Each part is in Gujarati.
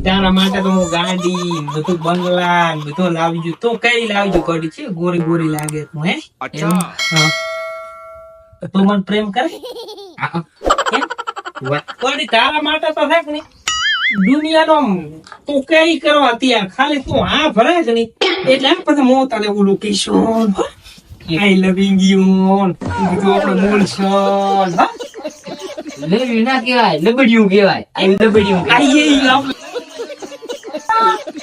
તારા માટે તો હું ગાડી બધું બંગલા બધું લાવજો તો કઈ લાવજો ગોડી છે? ગોરી ગોરી લાગે તું હે? તું મને પ્રેમ કરે? ગોડી તારા માટે તો થાય દુનિયાનો તું કઈ કરવા તૈયાર ખાલી તું આ ભરે છે નહીં એટલે પછી હું તને ઓલું કહીશું આઈ લવિંગ યુ બધું આપણે મૂળ છો લેવી ના કહેવાય લબડિયું કહેવાય આઈ લબડ્યું આઈ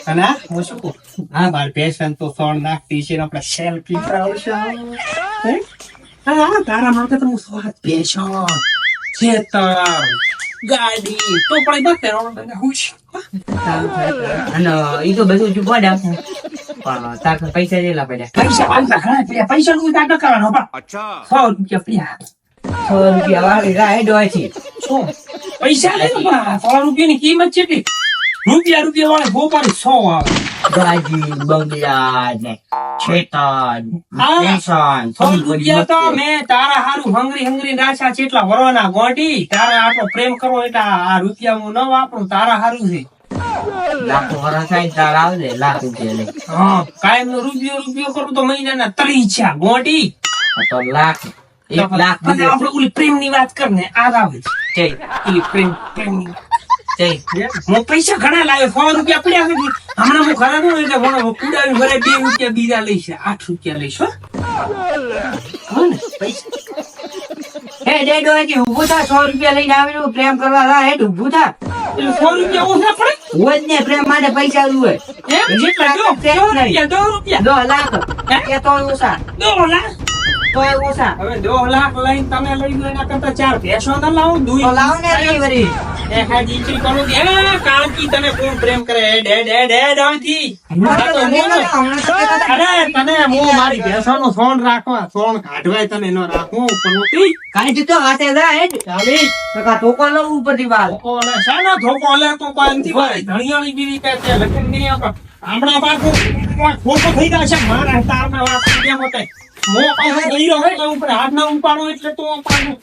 અને હું શું કહું? હા બાર પેશન તો સોળ નાખતી છે ને આપણે સેલ્ફી કરાવશો. હે? હા, હા, તારા માટે તો હું સ્વાદ પેશન ખેતર ગાડી તો પણ બસ અને ઈ તો બધું જો બોડા પણ તાર પૈસા જેલા પડ્યા પૈસા પૈસા ઘણા પડ્યા પૈસા નું તાર કરવાનો પણ સો રૂપિયા પડ્યા સો રૂપિયા વાળી રાહ ડોય છે પૈસા લે બા સો રૂપિયા ની કિંમત છે રૂપિયા રૂપિયા વાળા ગોપાલ સો આવે ગાડી બંગલા ને ખેતર હા. પેશન તો મેં તારા હારું હંગરી હંગરી રાશા ચેટલા વરવાના ગોટી તારા આટલો પ્રેમ કરવો એટલે આ રૂપિયા હું ન વાપરું તારા હારું છે. લાખો વરસ થાય ને આવજે લાખ રૂપિયા લઈ. હા કાયમ નો રૂપિયો રૂપિયો કરું તો મહિનાના ત્રી છે ગોટી તો લાખ એક લાખ આપણે ઓલી પ્રેમની વાત કર ને આ આવે છે. પ્રેમ પ્રેમની હું પૈસા ઘણા લાવ્યો સો રૂપિયા પડ્યા છે. હમણાં હું ઘણા નું એટલે હું કુડાવી ભરે બે રૂપિયા બીજા લઈશ આઠ રૂપિયા લઈશ હો. ને પૈસા. હે ડે ડોયથી ઊભું થા સો રૂપિયા લઈને આવેલું પ્રેમ કરવા રા હેઠ ઊભું થા. સો રૂપિયા ઓછા પડે? હોય ને પ્રેમ માટે પૈસા દો રૂપિયા દો રૂપિયા. દો લાખ. કે તો ઓછા. દો લાખ. તો ઓછા. હવે દો લાખ લઈને તમે લઈ લો એના કરતા ચાર ભેસો ના લાવો દુઈ લાવો ને રે વરી એ હા કે એ કાળકી તને કોણ પ્રેમ કરે? ડે ડે ડે ડોથી. હમણાં તો તને નતા, હમણાં તો તને નતા. અરે તને હું મારી ભેંસોનો સોણ રાખવા સોણ કાઢવાય તને ન રાખું પણ તી કાંઈ તો હાથે જા હેઠ ચાલી. નકા ટોકો લઉં ઉપરથી બાલ. ધોકો લે. શાનો ધોકો લે તું કોઈ ભાઈ ધણિયાળી બીવી કે તે લગનની પાછું ખોટો થઈ જશે મારા તારના વાત કેમ હોતે મો પાછો ગઈ રહ્યો તો ઉપર હાથ ના ઉપાડો એટલે તો મો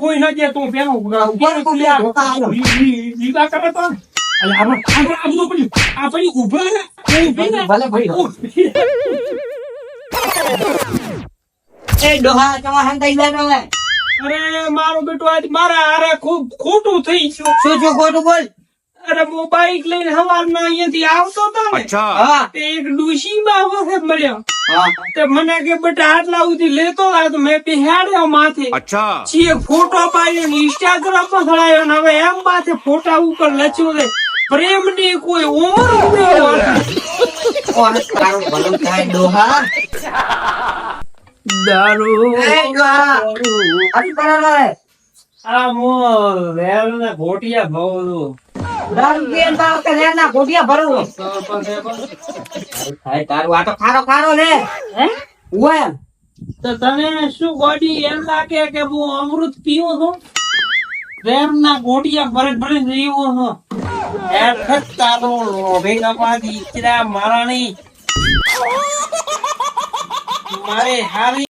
કોઈ ન એ અરે મારો બેટો આજ મારા અરે ખૂબ ખોટું થઈ ગયું. શું શું ખોટું બોલ અરે મોબાઈલ લઈને હવારમાં અહીંયાથી આવતો તો ને. અચ્છા. તે એક ડુશીમાં હવે મળ્યો. મને કે બેટા આટલા સુધી લેતો આવ્યો તો મેં બિહાડ્યો માથે. અચ્છા. છીએ ફોટો પાડી ઇન્સ્ટાગ્રામ પર ચડાયો ને હવે એમ માથે ફોટા ઉપર લખ્યું છે પ્રેમની કોઈ ઉમર દારૂ. ભોટિયા ભાવ કે હે અમૃત પીવું છું પ્રેમ ના ગોટિયા ભરે ભરે જીવું છું હેઠ તારો મારાણી મારે હારી